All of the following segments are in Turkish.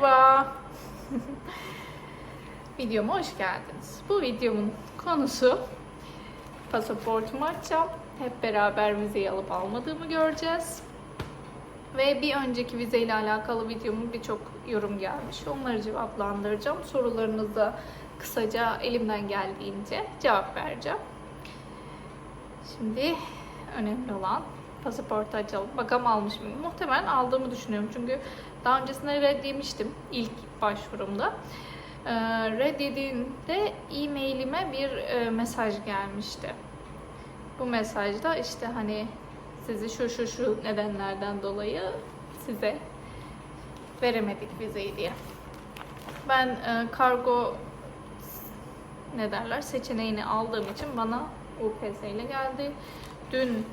Merhaba. Videoma hoş geldiniz. Bu videomun konusu pasaportumu açacağım. Hep beraber vizeyi alıp almadığımı göreceğiz. Ve bir önceki vizeyle alakalı videomun birçok yorum gelmiş. Onları cevaplandıracağım. Sorularınıza kısaca elimden geldiğince cevap vereceğim. Şimdi önemli olan pasaportu açalım. Bakalım almış mıyım? Muhtemelen aldığımı düşünüyorum. Çünkü daha öncesinde red yemiştim ilk başvurumda. Ee, red e-mailime bir e, mesaj gelmişti. Bu mesajda işte hani sizi şu şu şu nedenlerden dolayı size veremedik vizeyi diye. Ben e, kargo ne derler seçeneğini aldığım için bana UPS ile geldi. Dün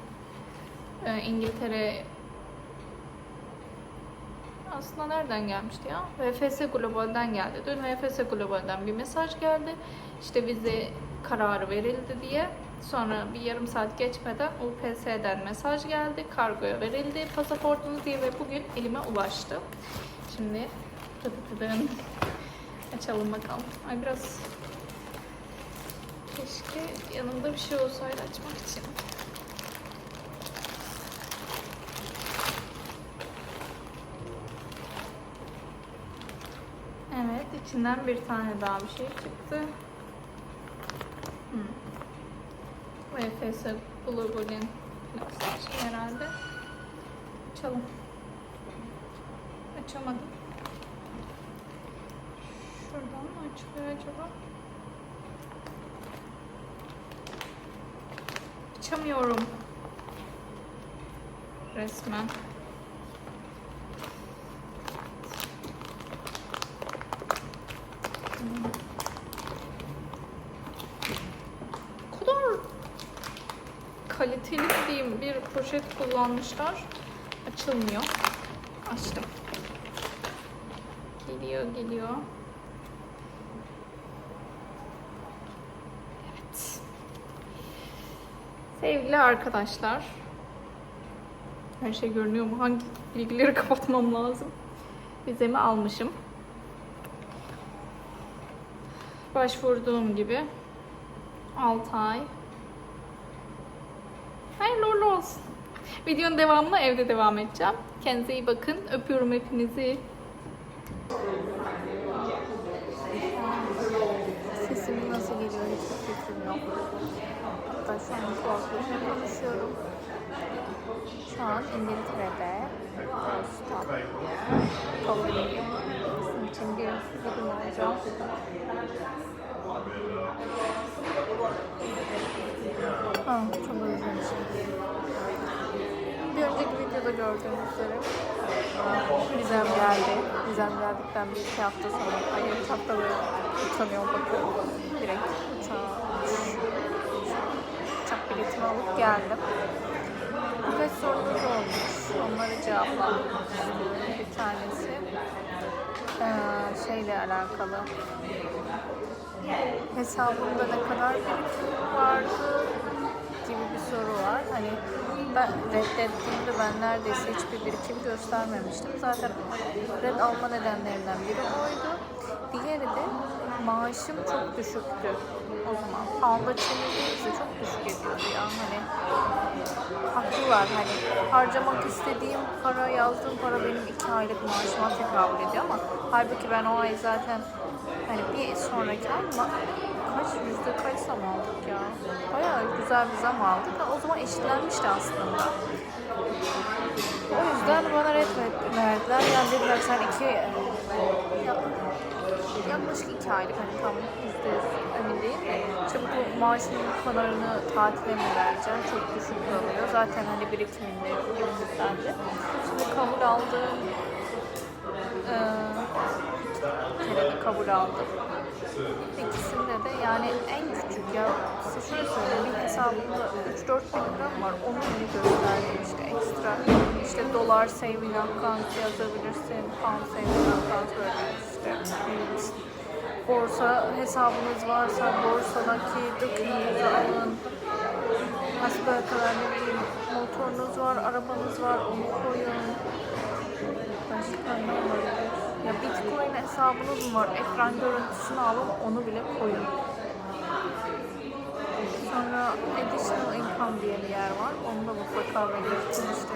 e, İngiltere aslında nereden gelmişti ya? VFS Global'den geldi. Dün VFS Global'den bir mesaj geldi. İşte vize kararı verildi diye. Sonra bir yarım saat geçmeden UPS'den mesaj geldi. Kargoya verildi pasaportunuz diye ve bugün elime ulaştı. Şimdi tıtıtıdın. açalım bakalım. Ay biraz keşke yanımda bir şey olsaydı açmak için. Evet, içinden bir tane daha bir şey çıktı. Hmm. VFS Global'in plastiği herhalde. Açalım. Açamadım. Şuradan mı açılıyor acaba? Açamıyorum. Resmen. Bu kadar kaliteli diyeyim bir poşet kullanmışlar. Açılmıyor. Açtım. Geliyor geliyor. Evet. Sevgili arkadaşlar. Her şey görünüyor mu? Hangi bilgileri kapatmam lazım? Vizemi almışım. Başvurduğum gibi 6 ay. Hayırlı uğurlu olsun. Videonun devamını evde devam edeceğim. Kendinize iyi bakın. Öpüyorum hepinizi. Sesim nasıl geliyor hiçbir fikrim yok. Hatta şu an kulaklıkla konuşuyorum. Şu an İngiltere'de posta kabul ediyorum. Sizin için Ha, çok özlemişim. Bir önceki videoda gördüğünüz üzere vizem geldi. Vizem geldikten bir iki hafta sonra, hayır üç hafta böyle utanıyorum bakıyorum. Direkt uçağa, uçak biletimi alıp geldim. Birkaç sorunuz olmuş. Onları istiyorum. Bir tanesi eee, şeyle alakalı. Hesabımda ne kadar birikim vardı gibi bir soru var. Hani ben reddettiğimde ben neredeyse hiçbir birikim göstermemiştim. Zaten red alma nedenlerinden biri oydu. Diğeri de maaşım çok düşüktü o zaman. Pound'a çevirdiğimizde çok düşük ediyordu ya. Hani haklılar hani harcamak istediğim para yazdığım para benim iki aylık maaşıma tekabül ediyor ama halbuki ben o ay zaten hani bir sonraki ay ma- kaç yüzde kaç zam aldık ya bayağı güzel bir zam aldık o zaman eşitlenmişti aslında o yüzden bana red verdiler yani dediler sen iki ya, yaklaşık iki aylık hani tam yüzde yüz emin değilim de işte bu maaşın bu kadarını tatile mi vereceğim? Çok düşük kalıyor. Zaten hani birikiminde yoktuklardı şimdi kabul aldığım eee kere de kabul aldım. İkisinde de yani en ya şöyle söyleyeyim bir hesabımda 3-4 bin liram var onu bile gösterdim işte ekstra işte dolar saving account yazabilirsin pound saving account böyle işte borsa hesabınız varsa borsadaki dökümünüzü alın. Hasbelkader ne bileyim motorunuz var, arabanız var onu koyun. Başka ne olabilir? Ya bitcoin hesabınız mı var? Ekran görüntüsünü alın onu bile koyun. Sonra additional income diye bir yer var. Onu da mutlaka belirtin. İşte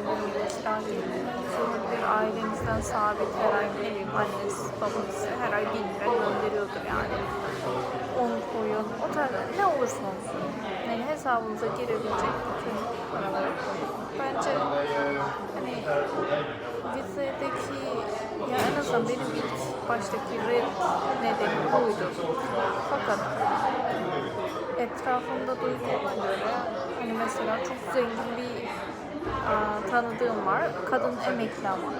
kira gibi. Sonra bir ailenizden sabit herhangi bileyim annesi babası her ay bin lira gönderiyordur yani. Onu koyun. O tarz ne olursa olsun. Yani hesabınıza girebilecek bütün paraları koyun. Bence hani vizedeki ya en azından benim ilk baştaki red nedeni buydu. Fakat etrafımda duyduğuma göre hani mesela çok zengin bir aa, tanıdığım var. Kadın emekli ama.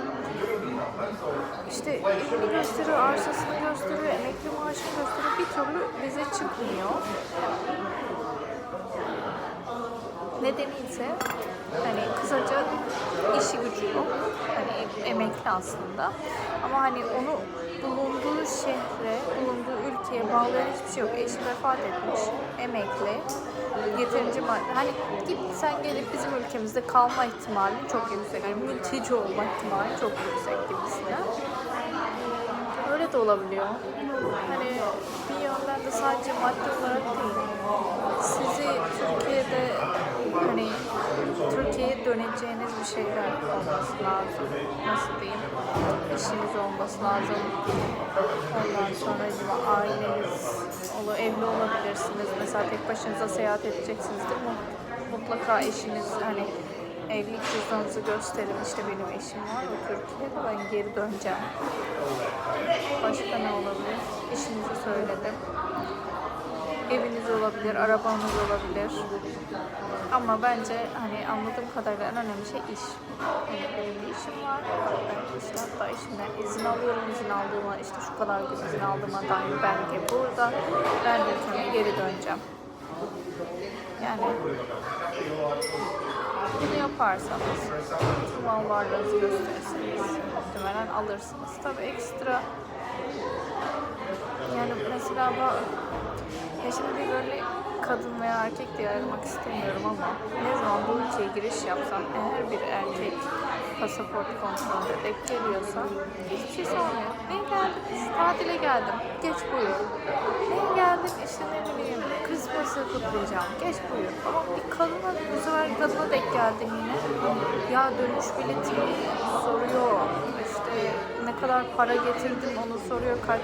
İşte evini gösteriyor, arsasını gösteriyor, emekli maaşını gösteriyor. Bir türlü vize çıkmıyor. Nedeni ise hani kısaca işi gücü yok. Hani em- emekli aslında. Ama hani onu bulunduğu şehre, bulunduğu ülkeye bağlayan hiçbir şey yok. Eşi vefat etmiş, emekli, yeterince madde. Hani git sen gelip bizim ülkemizde kalma ihtimali çok yüksek. Yani mülteci olma ihtimali çok yüksek gibisine. Öyle de olabiliyor. Hani bir yönden de sadece maddi olarak değil. Sizi Türkiye'de hani Türkiye'ye döneceğiniz bir şeyler olması lazım. Nasıl diyeyim? İşiniz olması lazım. Ondan sonra acaba aileniz olur, evli olabilirsiniz. Mesela tek başınıza seyahat edeceksinizdir. Mu- Mutlaka eşiniz hani evlilik cüzdanınızı gösterin. İşte benim eşim var o Türkiye'de ben geri döneceğim. Başka ne olabilir? İşinizi söyledim. Eviniz olabilir, arabanız olabilir. Ama bence hani anladığım kadarıyla en önemli şey iş. Yani benim bir işim var. Ben işte hatta işimden izin alıyorum. İzin aldığıma işte şu kadar gün izin aldığıma dair belge burada. Ben de geri döneceğim. Yani bunu yaparsanız tüm mal varlığınızı gösterirseniz muhtemelen alırsınız. Tabii ekstra yani mesela ya şimdi böyle kadın veya erkek diye ayırmak istemiyorum ama ne zaman bu ülkeye giriş yapsam eğer bir erkek pasaport kontrolünde denk geliyorsa hiçbir şey sormuyor. Ben geldim, tatile geldim, geç buyur. Ben geldim işte ne bileyim Christmas'ı kutlayacağım, geç buyur. Ama bir kadına, bu sefer kadına denk geldim yine. Ya dönüş biletini soruyor, ne kadar para getirdin onu soruyor kaç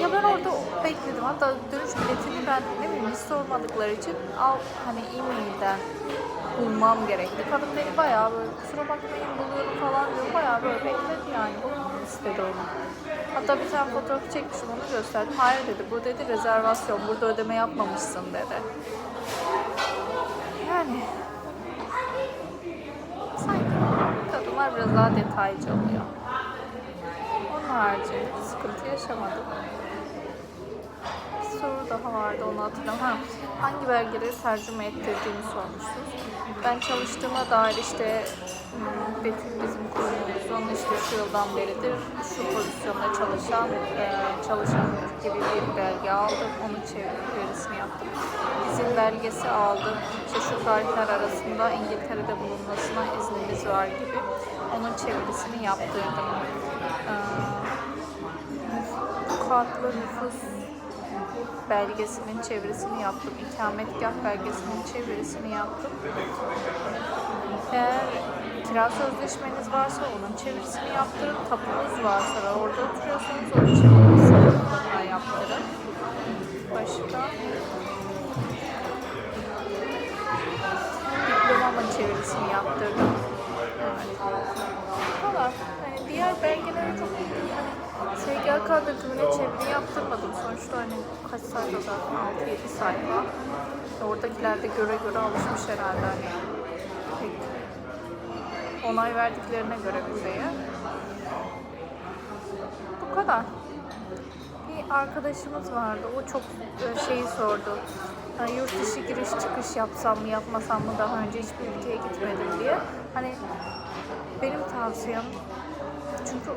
ya ben orada bekledim hatta dönüş biletini ben ne bileyim sormadıkları için al hani e-mailden bulmam gerekti. Kadın beni bayağı böyle kusura bakmayın buluyorum falan diyor. Bayağı böyle bekledi yani. Bulmamı istedi onu. Hatta bir tane fotoğrafı çekmişim onu gösterdim. Hayır dedi bu dedi rezervasyon burada ödeme yapmamışsın dedi. Yani sanki kadınlar biraz daha detaycı oluyor. Bir sıkıntı yaşamadım. Bir soru daha vardı onu hatırlamıyorum. Ha, hangi belgeleri tercüme ettirdiğini sormuşsunuz. Ben çalıştığıma dair işte hmm, Betül bizim kurumumuz, onun işte şu yıldan beridir şu pozisyonda çalışan, e, çalışan gibi bir belge aldım. Onun çevirisini yaptım. Belgesi aldım. İşte şu tarihler arasında İngiltere'de bulunmasına iznimiz var gibi. Onun çevirisini yaptırdım. Ee, nüfus belgesinin çevirisini yaptım. İkametgah belgesinin çevirisini yaptım. Eğer kira sözleşmeniz varsa onun çevirisini yaptırın. Tapunuz varsa ve orada oturuyorsanız onun çevirisini yaptırın. Başka? Çevirisini yaptırdım. Kadar. Hani diğer belgelere çok hani SGK dökümüne çeviri yaptırmadım. Sonuçta hani kaç sayfa zaten 6-7 sayfa. Oradakiler de göre göre alışmış herhalde hani pek onay verdiklerine göre vizeye. Bu kadar. Bir arkadaşımız vardı. O çok e, şeyi sordu. Ha, yurt dışı giriş çıkış yapsam mı yapmasam mı daha önce hiçbir ülkeye gitmedim diye. Hani benim tavsiyem çünkü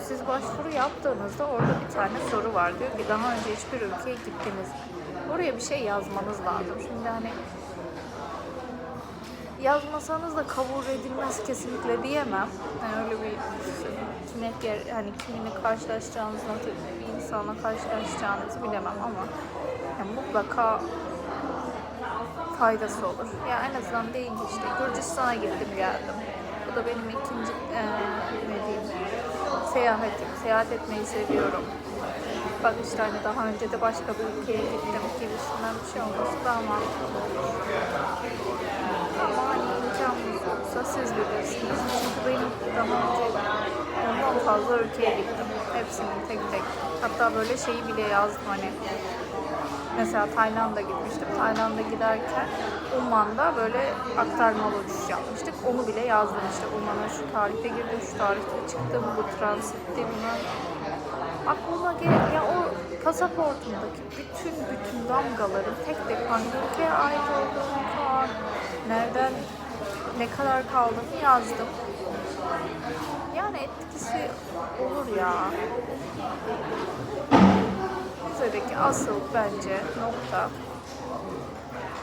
siz başvuru yaptığınızda orada bir tane soru var. Diyor ki daha önce hiçbir ülkeye gittiniz? Oraya bir şey yazmanız lazım. Şimdi hani yazmasanız da kabul edilmez kesinlikle diyemem. Yani öyle bir kime ger- hani kiminle karşılaşacağınızı, bir insanla karşılaşacağınızı bilemem ama yani mutlaka faydası olur. Ya en azından değil ki işte Gürcistan'a gittim geldim. Bu da benim ikinci eee ne diyeyim seyahatim. Seyahat etmeyi seviyorum. Bak işte hani daha önce de başka bir ülkeye gittim gibisinden bir şey olması daha mantıklı olur. Ama hani imkanınız yoksa siz bilirsiniz. Çünkü benim daha önce ondan fazla ülkeye gittim. Hepsini tek tek. Hatta böyle şeyi bile yazdım hani Mesela Tayland'a gitmiştim. Tayland'a giderken Umman'da böyle aktarmalı uçuş yapmıştık. Onu bile yazdım işte Umman'a şu tarihte girdim, şu tarihte çıktım, bu transitte bilmem. Aklıma gelen ya o pasaportumdaki bütün bütün damgaların tek tek hangi ülkeye ait olduğunu falan, nereden ne kadar kaldığını yazdım. Yani etkisi olur ya. Rize'deki asıl bence nokta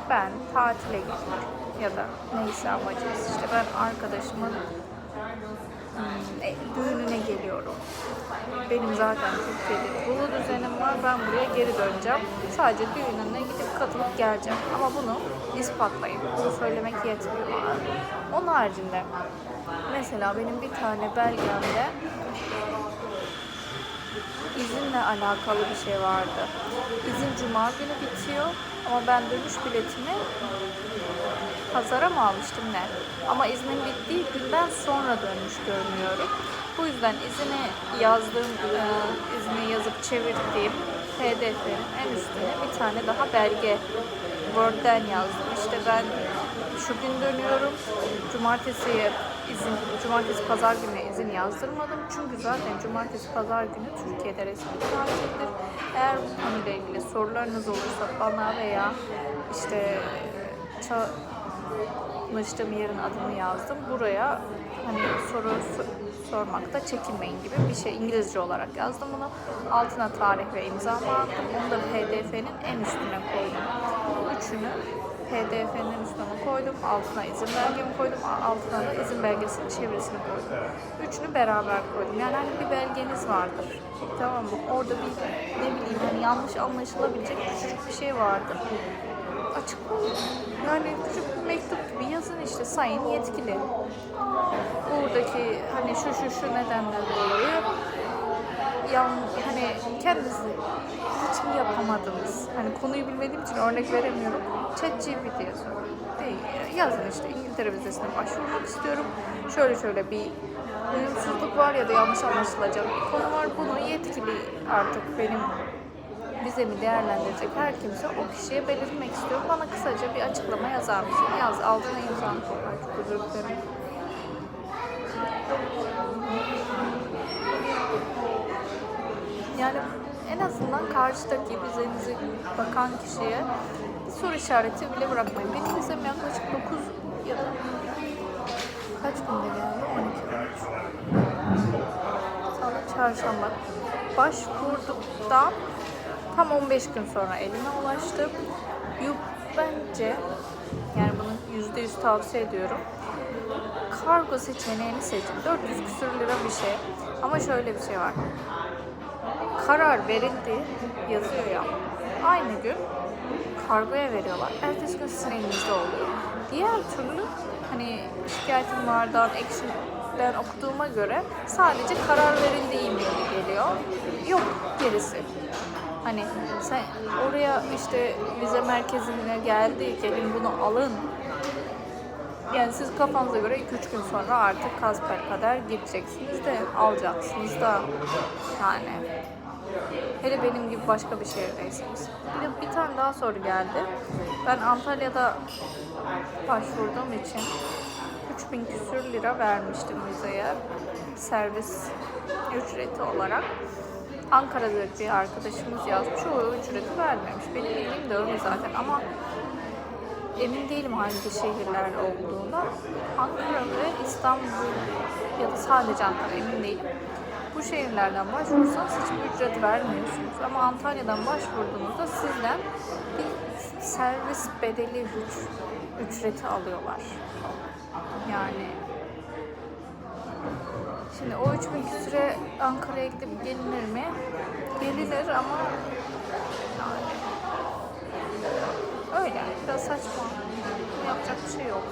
ben tatile gitmek ya da neyse amacımız işte ben arkadaşımın hmm, e, düğününe geliyorum. Benim zaten Türkiye'de kurulu düzenim var. Ben buraya geri döneceğim. Sadece düğününe gidip katılıp geleceğim. Ama bunu ispatlayıp bunu söylemek yetmiyor. Onun haricinde mesela benim bir tane belgemde izinle alakalı bir şey vardı. İzin cuma günü bitiyor ama ben dönüş biletimi pazara mı almıştım ne? Ama iznin bittiği günden sonra dönmüş görünüyorum. Bu yüzden izini yazdığım, e, izni yazıp çevirdiğim PDF'nin en üstüne bir tane daha belge Word'den yazdım. İşte ben şu gün dönüyorum. Cumartesi izin, cumartesi pazar günü izin yazdırmadım. Çünkü zaten cumartesi pazar günü Türkiye'de resmi tatildir. Eğer bu konuyla ilgili sorularınız olursa bana veya işte çalıştığım yerin adını yazdım. Buraya hani soru so- sormakta çekinmeyin gibi bir şey İngilizce olarak yazdım bunu. Altına tarih ve imza attım. Onu da PDF'nin en üstüne koydum. Bu üçünü PDF'nin üstüne koydum. Altına izin belgemi koydum. Altına da izin belgesinin çevirisini koydum. Üçünü beraber koydum. Yani hani bir belgeniz vardır. Tamam mı? Orada bir ne bileyim hani yanlış anlaşılabilecek küçücük bir şey vardır. Açıklayın. Yani küçük bir mektup gibi yazın işte sayın yetkili. Buradaki hani şu şu şu nedenden dolayı yan hani kendisi için yapamadınız. Hani konuyu bilmediğim için örnek veremiyorum. ChatGPT yazıyorum. Değil. Yazın işte İngiltere vizesine başvurmak istiyorum. Şöyle şöyle bir uyumsuzluk var ya da yanlış anlaşılacak bir konu var. Bunu yetkili artık benim vizemi değerlendirecek her kimse o kişiye belirtmek istiyor. Bana kısaca bir açıklama yazar mısın? Yaz. Altına imzanı koy. Ay, Çok özür dilerim. Yani en azından karşıdaki vizenizi bakan kişiye soru işareti bile bırakmayın. Benim vizem yaklaşık 9 ya da kaç günde geldi? 12 gün. Salı çarşamba. Başvurduktan tam 15 gün sonra elime ulaştı. Yup bence yani bunu %100 tavsiye ediyorum. Kargo seçeneğini seçin. 400 küsür lira bir şey. Ama şöyle bir şey var karar verildi yazıyor ya. Aynı gün kargoya veriyorlar. Ertesi gün sizin elinizde oluyor. Diğer türlü hani şikayetim vardan, ekşiden okuduğuma göre sadece karar verildi e-maili geliyor. Yok gerisi. Hani sen oraya işte vize merkezine geldi, gelin bunu alın. Yani siz kafanıza göre 2-3 gün sonra artık kasper kadar gideceksiniz de alacaksınız da yani. Hele benim gibi başka bir şehirdeyseniz. Bir de bir tane daha soru geldi. Ben Antalya'da başvurduğum için 3000 küsür lira vermiştim vizeye. Servis ücreti olarak. Ankara'da bir arkadaşımız yazmış. O ücreti vermemiş. Benim bildiğim de öyle zaten ama emin değilim hangi şehirler olduğuna. Ankara ve İstanbul ya da sadece Ankara emin değilim. Bu şehirlerden başvurursanız hiçbir ücret vermiyorsunuz. Ama Antalya'dan başvurduğunuzda sizden bir servis bedeli üc- ücreti alıyorlar. Yani şimdi o 3000 küsüre Ankara'ya gidip gelinir mi? Gelinir ama yani öyle biraz saçma. Yapacak bir şey yok.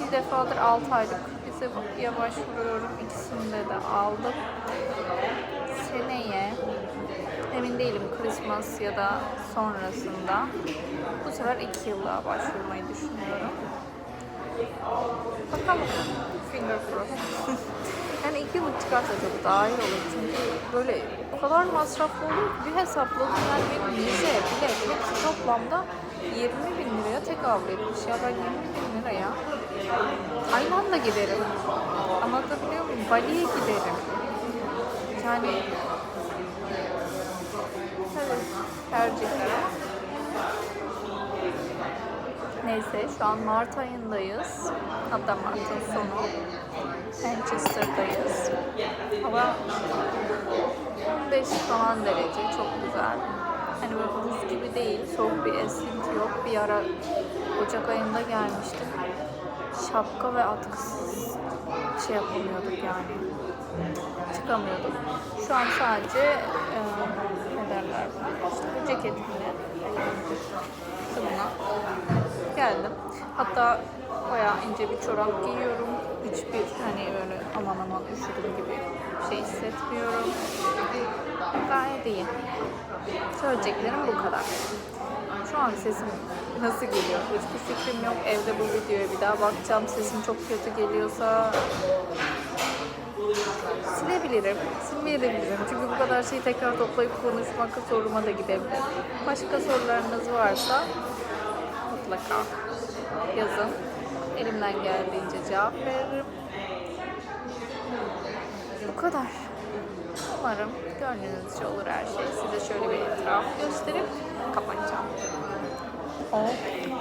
İki defadır 6 aylık vize başvuruyorum. İkisinde de aldım. Seneye emin değilim Christmas ya da sonrasında. Bu sefer 2 yıllığa başvurmayı düşünüyorum. Bakalım. Finger crossed. yani 2 yıllık çıkarsa çok daha iyi olur. Çünkü böyle o kadar masraflı olur ki bir hesapladım. Yani benim vize, bilet hepsi toplamda 20 bin liraya tekabül etmiş. Ya ben 20 bin liraya aynı anda giderim. Anlatabiliyor muyum? Bali'ye giderim. Yani tabii tercihler Neyse şu an Mart ayındayız. Hatta Mart'ın sonu. Manchester'dayız. Hava 15 falan derece. Çok güzel. Hani böyle buz gibi değil. Soğuk bir esinti yok. Bir ara Ocak ayında gelmiştim. Şapka ve atkısız şey yapamıyorduk yani. Çıkamıyorduk. Şu an sadece e, ne derler? İşte ceketimle kılına geldim. Hatta bayağı ince bir çorap giyiyorum. Hiçbir hani böyle aman aman üşüdüm gibi şey hissetmiyorum. Gayet iyi. Söyleyeceklerim bu kadar. Şu an sesim nasıl geliyor? Hiçbir fikrim yok. Evde bu videoya bir daha bakacağım. Sesim çok kötü geliyorsa silebilirim, silmeyebilirim. Çünkü bu kadar şeyi tekrar toplayıp konuşmak zoruma da gidebilir. Başka sorularınız varsa mutlaka yazın. Elimden geldiğince cevap veririm. Bu kadar. Umarım gördüğünüzce olur her şey. Size şöyle bir etraf gösterip kapatacağım. Okay.